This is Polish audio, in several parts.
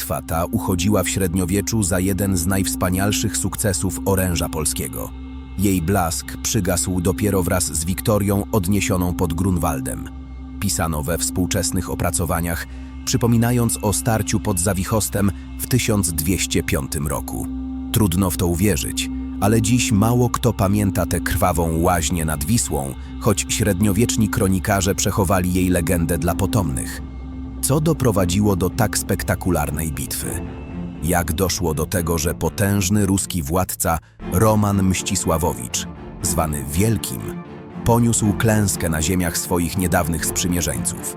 Bitwa ta uchodziła w średniowieczu za jeden z najwspanialszych sukcesów oręża polskiego. Jej blask przygasł dopiero wraz z wiktorią odniesioną pod Grunwaldem. Pisano we współczesnych opracowaniach, przypominając o starciu pod Zawichostem w 1205 roku. Trudno w to uwierzyć, ale dziś mało kto pamięta tę krwawą łaźnię nad Wisłą, choć średniowieczni kronikarze przechowali jej legendę dla potomnych. Co doprowadziło do tak spektakularnej bitwy? Jak doszło do tego, że potężny ruski władca Roman Mścisławowicz, zwany Wielkim, poniósł klęskę na ziemiach swoich niedawnych sprzymierzeńców?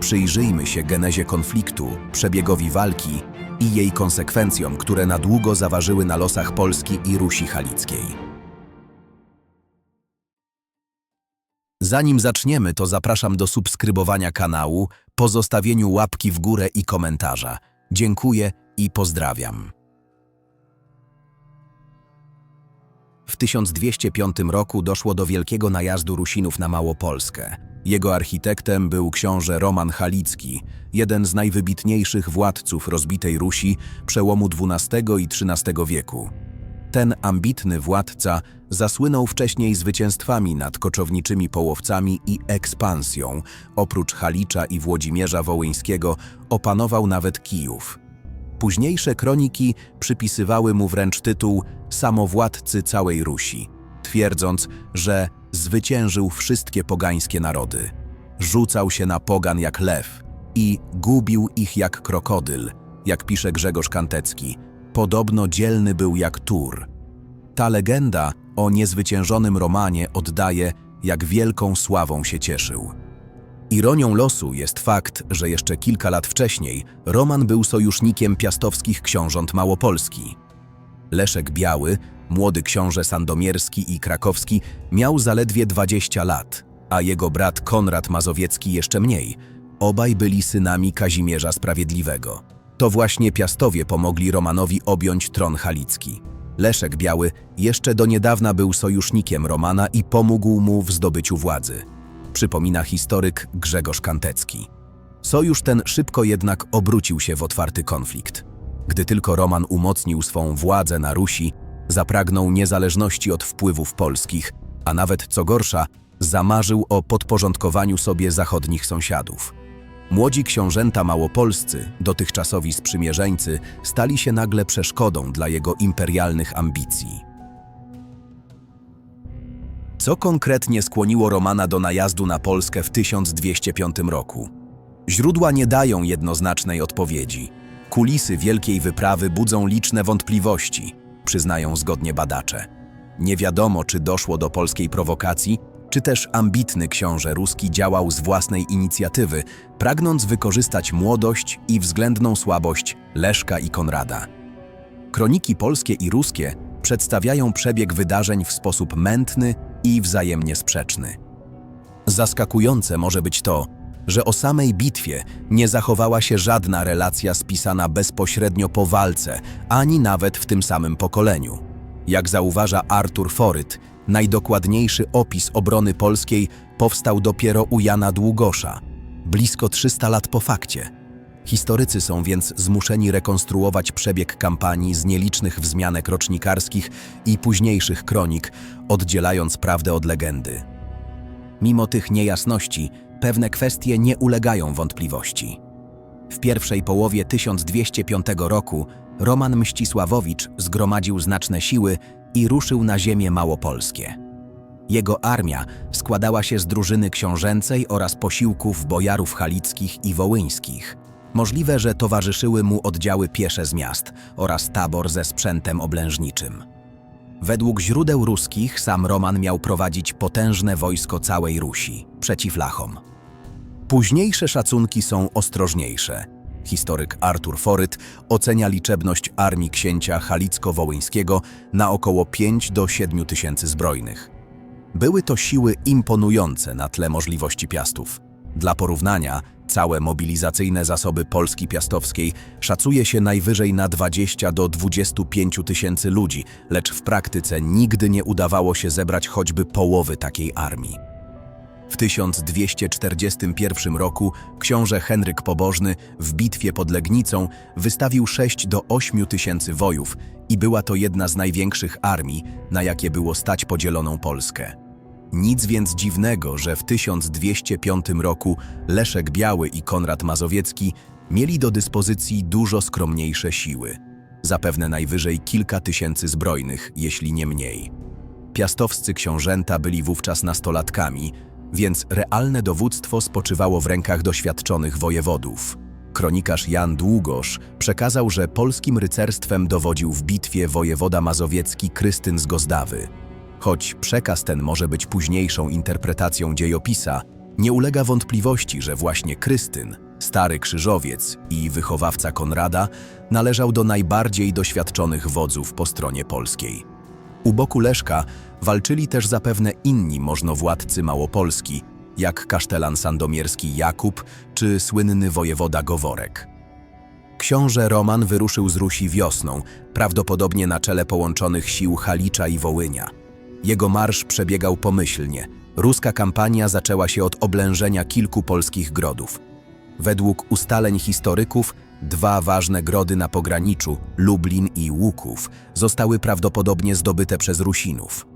Przyjrzyjmy się genezie konfliktu, przebiegowi walki i jej konsekwencjom, które na długo zaważyły na losach Polski i Rusi Halickiej. Zanim zaczniemy, to zapraszam do subskrybowania kanału, pozostawieniu łapki w górę i komentarza. Dziękuję i pozdrawiam. W 1205 roku doszło do wielkiego najazdu Rusinów na Małopolskę. Jego architektem był książę Roman Halicki, jeden z najwybitniejszych władców rozbitej Rusi przełomu XII i XIII wieku. Ten ambitny władca zasłynął wcześniej zwycięstwami nad koczowniczymi połowcami i ekspansją. Oprócz Halicza i Włodzimierza Wołyńskiego opanował nawet Kijów. Późniejsze kroniki przypisywały mu wręcz tytuł samowładcy całej Rusi, twierdząc, że zwyciężył wszystkie pogańskie narody. Rzucał się na pogan jak lew i gubił ich jak krokodyl, jak pisze Grzegorz Kantecki. Podobno dzielny był jak Tur. Ta legenda o niezwyciężonym Romanie oddaje, jak wielką sławą się cieszył. Ironią losu jest fakt, że jeszcze kilka lat wcześniej Roman był sojusznikiem piastowskich książąt Małopolski. Leszek Biały, młody książę sandomierski i krakowski, miał zaledwie 20 lat, a jego brat Konrad Mazowiecki jeszcze mniej. Obaj byli synami Kazimierza Sprawiedliwego. To właśnie Piastowie pomogli Romanowi objąć tron halicki. Leszek Biały jeszcze do niedawna był sojusznikiem Romana i pomógł mu w zdobyciu władzy. Przypomina historyk Grzegorz Kantecki. Sojusz ten szybko jednak obrócił się w otwarty konflikt. Gdy tylko Roman umocnił swą władzę na Rusi, zapragnął niezależności od wpływów polskich, a nawet co gorsza, zamarzył o podporządkowaniu sobie zachodnich sąsiadów. Młodzi książęta małopolscy, dotychczasowi sprzymierzeńcy, stali się nagle przeszkodą dla jego imperialnych ambicji. Co konkretnie skłoniło Romana do najazdu na Polskę w 1205 roku? Źródła nie dają jednoznacznej odpowiedzi. Kulisy wielkiej wyprawy budzą liczne wątpliwości, przyznają zgodnie badacze. Nie wiadomo, czy doszło do polskiej prowokacji, czy też ambitny książę ruski działał z własnej inicjatywy, pragnąc wykorzystać młodość i względną słabość Leszka i Konrada. Kroniki polskie i ruskie przedstawiają przebieg wydarzeń w sposób mętny i wzajemnie sprzeczny. Zaskakujące może być to, że o samej bitwie nie zachowała się żadna relacja spisana bezpośrednio po walce, ani nawet w tym samym pokoleniu. Jak zauważa Artur Foryt, najdokładniejszy opis obrony polskiej powstał dopiero u Jana Długosza, blisko 300 lat po fakcie. Historycy są więc zmuszeni rekonstruować przebieg kampanii z nielicznych wzmianek rocznikarskich i późniejszych kronik, oddzielając prawdę od legendy. Mimo tych niejasności, pewne kwestie nie ulegają wątpliwości. W pierwszej połowie 1205 roku Roman Mścisławowicz zgromadził znaczne siły i ruszył na ziemię małopolskie. Jego armia składała się z drużyny książęcej oraz posiłków bojarów halickich i wołyńskich. Możliwe, że towarzyszyły mu oddziały piesze z miast oraz tabor ze sprzętem oblężniczym. Według źródeł ruskich sam Roman miał prowadzić potężne wojsko całej Rusi przeciw Lachom. Późniejsze szacunki są ostrożniejsze. Historyk Artur Foryt ocenia liczebność armii księcia halicko-wołyńskiego na około 5 do 7 tysięcy zbrojnych. Były to siły imponujące na tle możliwości Piastów. Dla porównania, całe mobilizacyjne zasoby Polski Piastowskiej szacuje się najwyżej na 20 do 25 tysięcy ludzi, lecz w praktyce nigdy nie udawało się zebrać choćby połowy takiej armii. W 1241 roku książę Henryk Pobożny w bitwie pod Legnicą wystawił 6 do 8 tysięcy wojów i była to jedna z największych armii, na jakie było stać podzieloną Polskę. Nic więc dziwnego, że w 1205 roku Leszek Biały i Konrad Mazowiecki mieli do dyspozycji dużo skromniejsze siły. Zapewne najwyżej kilka tysięcy zbrojnych, jeśli nie mniej. Piastowscy książęta byli wówczas nastolatkami, więc realne dowództwo spoczywało w rękach doświadczonych wojewodów. Kronikarz Jan Długosz przekazał, że polskim rycerstwem dowodził w bitwie wojewoda mazowiecki Krystyn z Gozdawy. Choć przekaz ten może być późniejszą interpretacją dziejopisa, nie ulega wątpliwości, że właśnie Krystyn, stary krzyżowiec i wychowawca Konrada, należał do najbardziej doświadczonych wodzów po stronie polskiej. U boku Leszka walczyli też zapewne inni możnowładcy Małopolski, jak kasztelan sandomierski Jakub czy słynny wojewoda Goworek. Książę Roman wyruszył z Rusi wiosną, prawdopodobnie na czele połączonych sił Halicza i Wołynia. Jego marsz przebiegał pomyślnie. Ruska kampania zaczęła się od oblężenia kilku polskich grodów. Według ustaleń historyków, dwa ważne grody na pograniczu, Lublin i Łuków, zostały prawdopodobnie zdobyte przez Rusinów.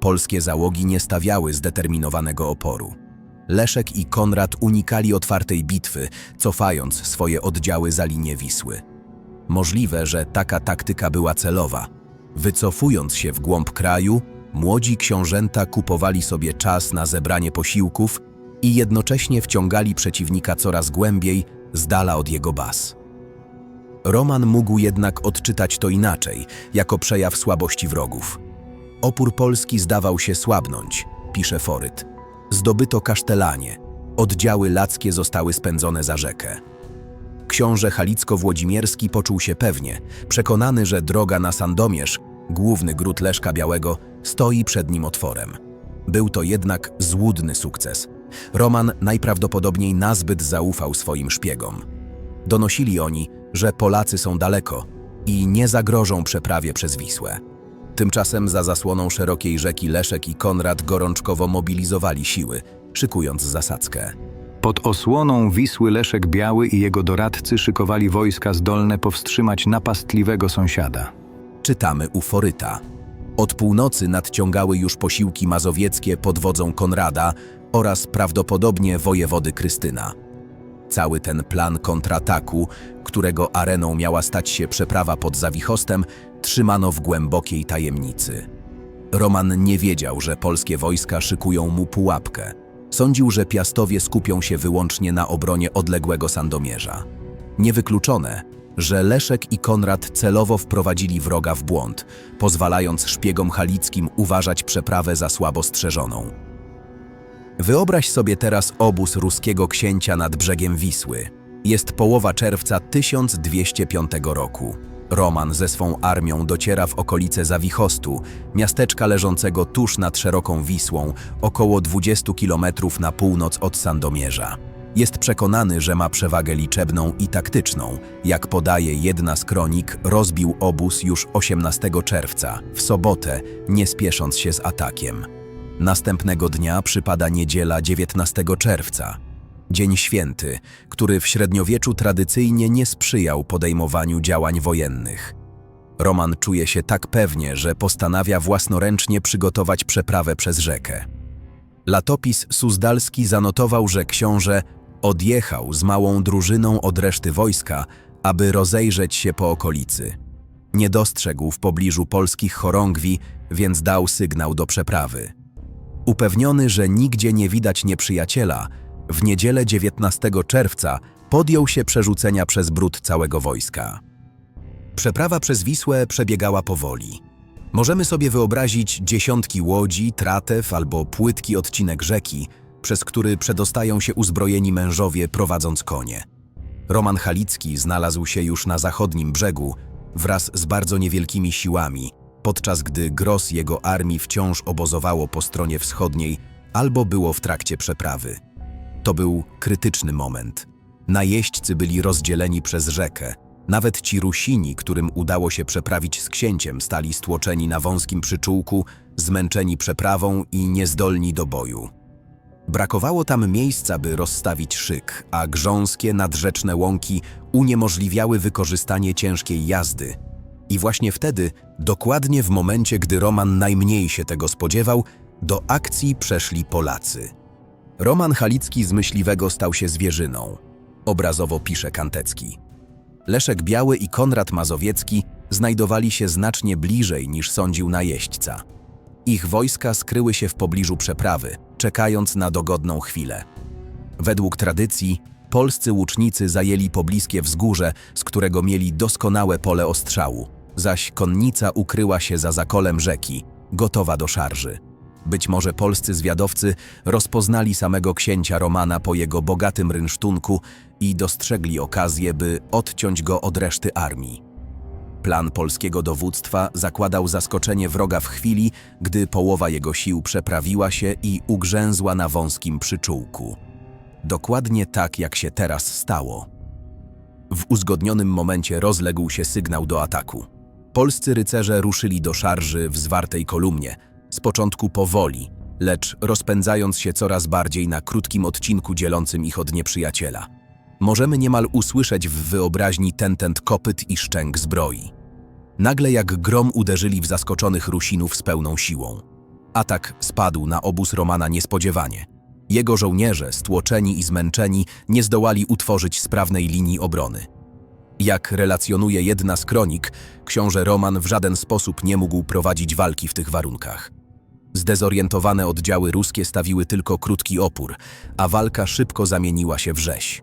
Polskie załogi nie stawiały zdeterminowanego oporu. Leszek i Konrad unikali otwartej bitwy, cofając swoje oddziały za linię Wisły. Możliwe, że taka taktyka była celowa. Wycofując się w głąb kraju, młodzi książęta kupowali sobie czas na zebranie posiłków i jednocześnie wciągali przeciwnika coraz głębiej, z dala od jego baz. Roman mógł jednak odczytać to inaczej, jako przejaw słabości wrogów. Opór Polski zdawał się słabnąć, pisze Foryt. Zdobyto kasztelanie, oddziały lackie zostały spędzone za rzekę. Książę Halicko-Włodzimierski poczuł się pewnie, przekonany, że droga na Sandomierz, główny gród Leszka Białego, stoi przed nim otworem. Był to jednak złudny sukces. Roman najprawdopodobniej nazbyt zaufał swoim szpiegom. Donosili oni, że Polacy są daleko i nie zagrożą przeprawie przez Wisłę. Tymczasem za zasłoną szerokiej rzeki Leszek i Konrad gorączkowo mobilizowali siły, szykując zasadzkę. Pod osłoną Wisły Leszek Biały i jego doradcy szykowali wojska zdolne powstrzymać napastliwego sąsiada. Czytamy u Foryta. Od północy nadciągały już posiłki mazowieckie pod wodzą Konrada oraz prawdopodobnie wojewody Krystyna. Cały ten plan kontrataku, którego areną miała stać się przeprawa pod Zawichostem, trzymano w głębokiej tajemnicy. Roman nie wiedział, że polskie wojska szykują mu pułapkę. Sądził, że Piastowie skupią się wyłącznie na obronie odległego Sandomierza. Niewykluczone, że Leszek i Konrad celowo wprowadzili wroga w błąd, pozwalając szpiegom halickim uważać przeprawę za słabo strzeżoną. Wyobraź sobie teraz obóz ruskiego księcia nad brzegiem Wisły. Jest połowa czerwca 1205 roku. Roman ze swą armią dociera w okolice Zawichostu, miasteczka leżącego tuż nad szeroką Wisłą, około 20 kilometrów na północ od Sandomierza. Jest przekonany, że ma przewagę liczebną i taktyczną. Jak podaje jedna z kronik, rozbił obóz już 18 czerwca, w sobotę, nie spiesząc się z atakiem. Następnego dnia przypada niedziela 19 czerwca. Dzień święty, który w średniowieczu tradycyjnie nie sprzyjał podejmowaniu działań wojennych. Roman czuje się tak pewnie, że postanawia własnoręcznie przygotować przeprawę przez rzekę. Latopis Suzdalski zanotował, że książę odjechał z małą drużyną od reszty wojska, aby rozejrzeć się po okolicy. Nie dostrzegł w pobliżu polskich chorągwi, więc dał sygnał do przeprawy. Upewniony, że nigdzie nie widać nieprzyjaciela, w niedzielę 19 czerwca podjął się przerzucenia przez brud całego wojska. Przeprawa przez Wisłę przebiegała powoli. Możemy sobie wyobrazić dziesiątki łodzi, tratew albo płytki odcinek rzeki, przez który przedostają się uzbrojeni mężowie prowadząc konie. Roman Halicki znalazł się już na zachodnim brzegu wraz z bardzo niewielkimi siłami, podczas gdy gros jego armii wciąż obozowało po stronie wschodniej albo było w trakcie przeprawy. To był krytyczny moment. Najeźdźcy byli rozdzieleni przez rzekę. Nawet ci Rusini, którym udało się przeprawić z księciem, stali stłoczeni na wąskim przyczółku, zmęczeni przeprawą i niezdolni do boju. Brakowało tam miejsca, by rozstawić szyk, a grząskie, nadrzeczne łąki uniemożliwiały wykorzystanie ciężkiej jazdy. I właśnie wtedy, dokładnie w momencie, gdy Roman najmniej się tego spodziewał, do akcji przeszli Polacy. Roman Halicki z myśliwego stał się zwierzyną. Obrazowo pisze Kantecki. Leszek Biały i Konrad Mazowiecki znajdowali się znacznie bliżej niż sądził najeźdźca. Ich wojska skryły się w pobliżu przeprawy, czekając na dogodną chwilę. Według tradycji, polscy łucznicy zajęli pobliskie wzgórze, z którego mieli doskonałe pole ostrzału, zaś konnica ukryła się za zakolem rzeki, gotowa do szarży. Być może polscy zwiadowcy rozpoznali samego księcia Romana po jego bogatym rynsztunku i dostrzegli okazję, by odciąć go od reszty armii. Plan polskiego dowództwa zakładał zaskoczenie wroga w chwili, gdy połowa jego sił przeprawiła się i ugrzęzła na wąskim przyczółku. Dokładnie tak, jak się teraz stało. W uzgodnionym momencie rozległ się sygnał do ataku. Polscy rycerze ruszyli do szarży w zwartej kolumnie, z początku powoli, lecz rozpędzając się coraz bardziej na krótkim odcinku dzielącym ich od nieprzyjaciela. Możemy niemal usłyszeć w wyobraźni tentent kopyt i szczęk zbroi. Nagle jak grom uderzyli w zaskoczonych Rusinów z pełną siłą. Atak spadł na obóz Romana niespodziewanie. Jego żołnierze, stłoczeni i zmęczeni, nie zdołali utworzyć sprawnej linii obrony. Jak relacjonuje jedna z kronik, książę Roman w żaden sposób nie mógł prowadzić walki w tych warunkach. Zdezorientowane oddziały ruskie stawiły tylko krótki opór, a walka szybko zamieniła się w rzeź.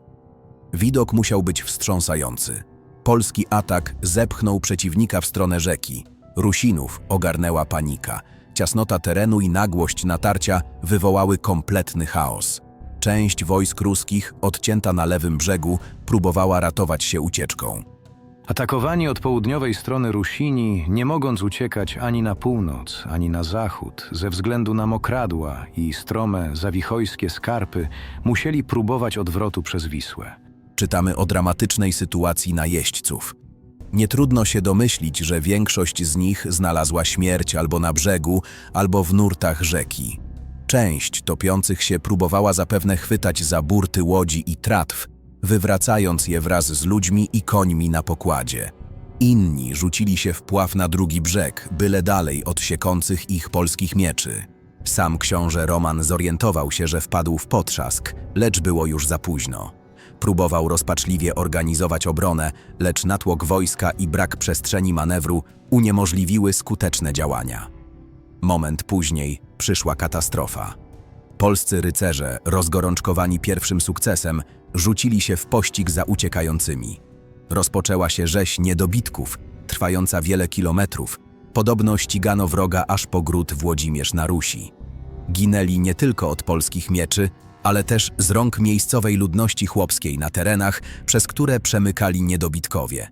Widok musiał być wstrząsający. Polski atak zepchnął przeciwnika w stronę rzeki. Rusinów ogarnęła panika. Ciasnota terenu i nagłość natarcia wywołały kompletny chaos. Część wojsk ruskich, odcięta na lewym brzegu, próbowała ratować się ucieczką. Atakowani od południowej strony Rusini, nie mogąc uciekać ani na północ, ani na zachód, ze względu na mokradła i strome, zawichojskie skarpy, musieli próbować odwrotu przez Wisłę. Czytamy o dramatycznej sytuacji najeźdźców. Nie trudno się domyślić, że większość z nich znalazła śmierć albo na brzegu, albo w nurtach rzeki. Część topiących się próbowała zapewne chwytać za burty łodzi i tratw, wywracając je wraz z ludźmi i końmi na pokładzie. Inni rzucili się w pław na drugi brzeg, byle dalej od siekących ich polskich mieczy. Sam książę Roman zorientował się, że wpadł w potrzask, lecz było już za późno. Próbował rozpaczliwie organizować obronę, lecz natłok wojska i brak przestrzeni manewru uniemożliwiły skuteczne działania. Moment później przyszła katastrofa. Polscy rycerze, rozgorączkowani pierwszym sukcesem, rzucili się w pościg za uciekającymi. Rozpoczęła się rzeź niedobitków, trwająca wiele kilometrów. Podobno ścigano wroga aż po gród Włodzimierz na Rusi. Ginęli nie tylko od polskich mieczy, ale też z rąk miejscowej ludności chłopskiej na terenach, przez które przemykali niedobitkowie.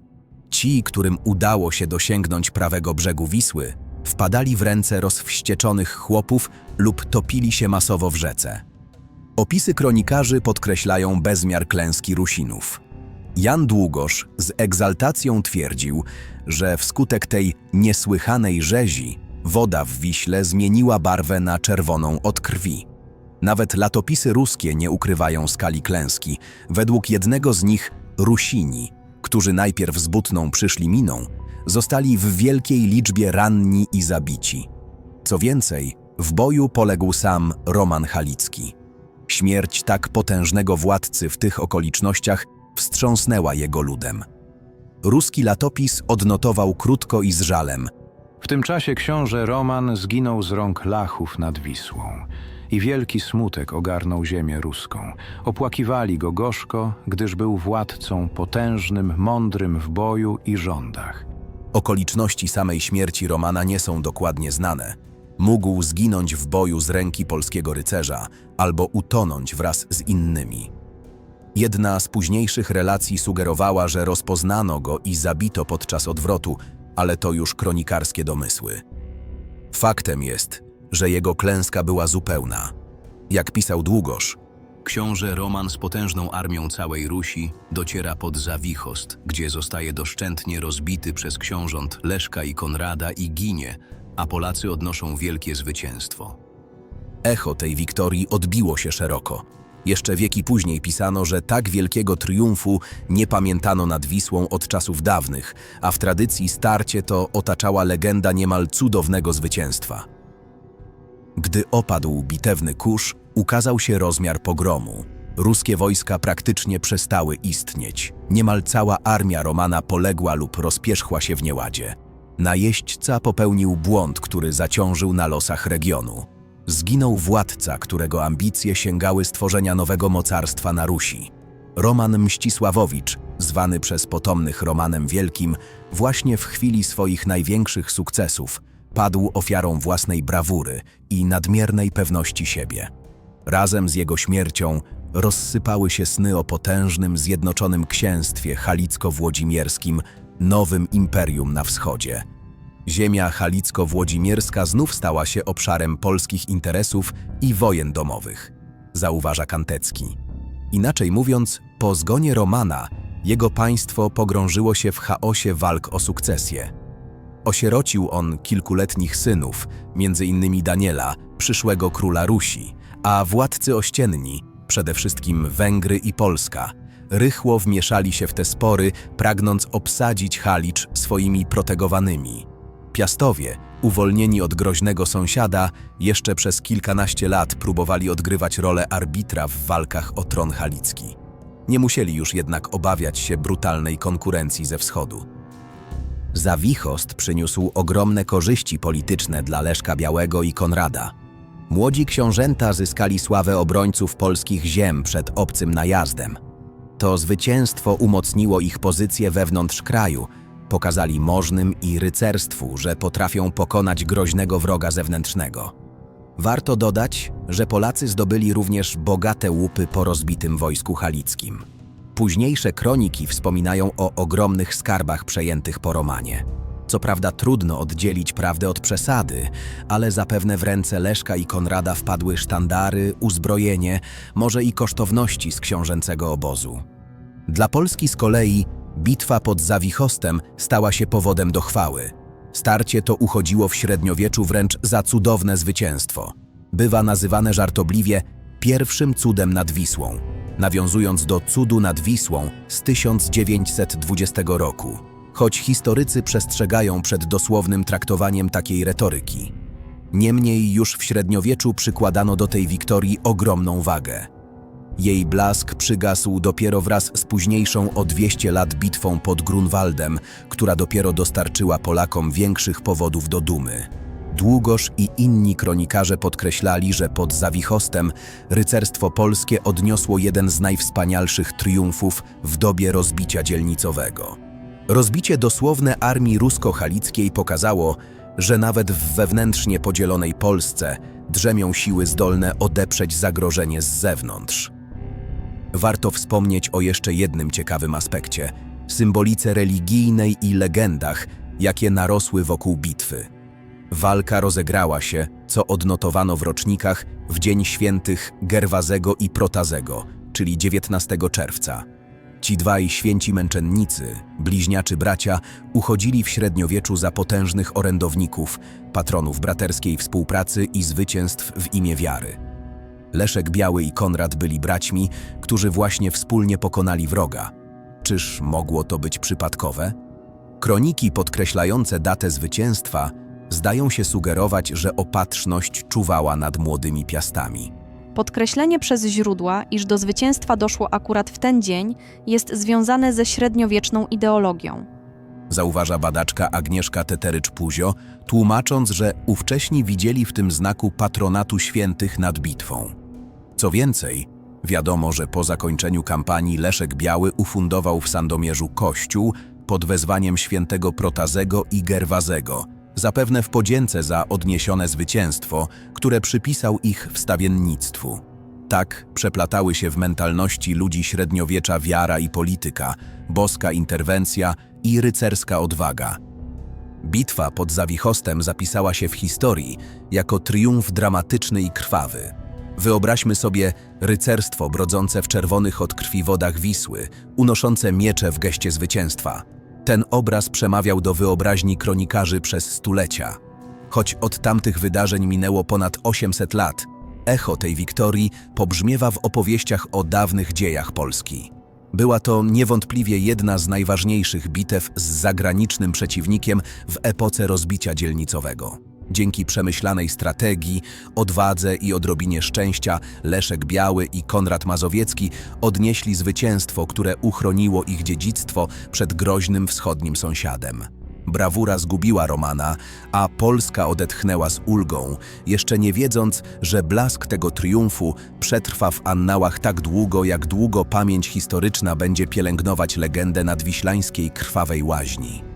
Ci, którym udało się dosięgnąć prawego brzegu Wisły, wpadali w ręce rozwścieczonych chłopów lub topili się masowo w rzece. Opisy kronikarzy podkreślają bezmiar klęski Rusinów. Jan Długosz z egzaltacją twierdził, że wskutek tej niesłychanej rzezi woda w Wiśle zmieniła barwę na czerwoną od krwi. Nawet latopisy ruskie nie ukrywają skali klęski. Według jednego z nich Rusini, którzy najpierw z Butną przyszli miną, zostali w wielkiej liczbie ranni i zabici. Co więcej, w boju poległ sam Roman Halicki. Śmierć tak potężnego władcy w tych okolicznościach wstrząsnęła jego ludem. Ruski latopis odnotował krótko i z żalem. W tym czasie książę Roman zginął z rąk Lachów nad Wisłą i wielki smutek ogarnął ziemię ruską. Opłakiwali go gorzko, gdyż był władcą potężnym, mądrym w boju i rządach. Okoliczności samej śmierci Romana nie są dokładnie znane. Mógł zginąć w boju z ręki polskiego rycerza albo utonąć wraz z innymi. Jedna z późniejszych relacji sugerowała, że rozpoznano go i zabito podczas odwrotu, ale to już kronikarskie domysły. Faktem jest, że jego klęska była zupełna. Jak pisał Długosz, książę Roman z potężną armią całej Rusi dociera pod Zawichost, gdzie zostaje doszczętnie rozbity przez książąt Leszka i Konrada i ginie, a Polacy odnoszą wielkie zwycięstwo. Echo tej wiktorii odbiło się szeroko. Jeszcze wieki później pisano, że tak wielkiego triumfu nie pamiętano nad Wisłą od czasów dawnych, a w tradycji starcie to otaczała legenda niemal cudownego zwycięstwa. Gdy opadł bitewny kurz, ukazał się rozmiar pogromu. Ruskie wojska praktycznie przestały istnieć. Niemal cała armia Romana poległa lub rozpierzchła się w nieładzie. Najeźdźca popełnił błąd, który zaciążył na losach regionu. Zginął władca, którego ambicje sięgały stworzenia nowego mocarstwa na Rusi. Roman Mścisławowicz, zwany przez potomnych Romanem Wielkim, właśnie w chwili swoich największych sukcesów padł ofiarą własnej brawury i nadmiernej pewności siebie. Razem z jego śmiercią rozsypały się sny o potężnym, zjednoczonym księstwie halicko-włodzimierskim, nowym imperium na wschodzie. Ziemia halicko-włodzimierska znów stała się obszarem polskich interesów i wojen domowych, zauważa Kantecki. Inaczej mówiąc, po zgonie Romana jego państwo pogrążyło się w chaosie walk o sukcesję. Osierocił on kilkuletnich synów, między innymi Daniela, przyszłego króla Rusi, a władcy ościenni, przede wszystkim Węgry i Polska, rychło wmieszali się w te spory, pragnąc obsadzić Halicz swoimi protegowanymi. Piastowie, uwolnieni od groźnego sąsiada, jeszcze przez kilkanaście lat próbowali odgrywać rolę arbitra w walkach o tron halicki. Nie musieli już jednak obawiać się brutalnej konkurencji ze wschodu. Zawichost przyniósł ogromne korzyści polityczne dla Leszka Białego i Konrada. Młodzi książęta zyskali sławę obrońców polskich ziem przed obcym najazdem. To zwycięstwo umocniło ich pozycję wewnątrz kraju, pokazali możnym i rycerstwu, że potrafią pokonać groźnego wroga zewnętrznego. Warto dodać, że Polacy zdobyli również bogate łupy po rozbitym wojsku halickim. Późniejsze kroniki wspominają o ogromnych skarbach przejętych po Romanie. Co prawda trudno oddzielić prawdę od przesady, ale zapewne w ręce Leszka i Konrada wpadły sztandary, uzbrojenie, może i kosztowności z książęcego obozu. Dla Polski z kolei bitwa pod Zawichostem stała się powodem do chwały. Starcie to uchodziło w średniowieczu wręcz za cudowne zwycięstwo. Bywa nazywane żartobliwie pierwszym cudem nad Wisłą, nawiązując do cudu nad Wisłą z 1920 roku, choć historycy przestrzegają przed dosłownym traktowaniem takiej retoryki. Niemniej już w średniowieczu przykładano do tej wiktorii ogromną wagę. Jej blask przygasł dopiero wraz z późniejszą o 200 lat bitwą pod Grunwaldem, która dopiero dostarczyła Polakom większych powodów do dumy. Długosz i inni kronikarze podkreślali, że pod Zawichostem rycerstwo polskie odniosło jeden z najwspanialszych triumfów w dobie rozbicia dzielnicowego. Rozbicie dosłowne armii rusko-halickiej pokazało, że nawet w wewnętrznie podzielonej Polsce drzemią siły zdolne odeprzeć zagrożenie z zewnątrz. Warto wspomnieć o jeszcze jednym ciekawym aspekcie symbolice religijnej i legendach, jakie narosły wokół bitwy. Walka rozegrała się, co odnotowano w rocznikach, w dzień świętych Gerwazego i Protazego, czyli 19 czerwca. Ci dwaj święci męczennicy, bliźniaczy bracia, uchodzili w średniowieczu za potężnych orędowników, patronów braterskiej współpracy i zwycięstw w imię wiary. Leszek Biały i Konrad byli braćmi, którzy właśnie wspólnie pokonali wroga. Czyż mogło to być przypadkowe? Kroniki podkreślające datę zwycięstwa zdają się sugerować, że opatrzność czuwała nad młodymi piastami. Podkreślenie przez źródła, iż do zwycięstwa doszło akurat w ten dzień, jest związane ze średniowieczną ideologią. Zauważa badaczka Agnieszka Teterycz-Puzio, tłumacząc, że ówcześni widzieli w tym znaku patronatu świętych nad bitwą. Co więcej, wiadomo, że po zakończeniu kampanii Leszek Biały ufundował w Sandomierzu kościół pod wezwaniem świętego Protazego i Gerwazego, zapewne w podzięce za odniesione zwycięstwo, które przypisał ich wstawiennictwu. Tak przeplatały się w mentalności ludzi średniowiecza wiara i polityka, boska interwencja i rycerska odwaga. Bitwa pod Zawichostem zapisała się w historii jako triumf dramatyczny i krwawy. Wyobraźmy sobie rycerstwo brodzące w czerwonych od krwi wodach Wisły, unoszące miecze w geście zwycięstwa. Ten obraz przemawiał do wyobraźni kronikarzy przez stulecia. Choć od tamtych wydarzeń minęło ponad 800 lat, Echo tej wiktorii pobrzmiewa w opowieściach o dawnych dziejach Polski. Była to niewątpliwie jedna z najważniejszych bitew z zagranicznym przeciwnikiem w epoce rozbicia dzielnicowego. Dzięki przemyślanej strategii, odwadze i odrobinie szczęścia Leszek Biały i Konrad Mazowiecki odnieśli zwycięstwo, które uchroniło ich dziedzictwo przed groźnym wschodnim sąsiadem. Brawura zgubiła Romana, a Polska odetchnęła z ulgą, jeszcze nie wiedząc, że blask tego triumfu przetrwa w annałach tak długo, jak długo pamięć historyczna będzie pielęgnować legendę nadwiślańskiej krwawej łaźni.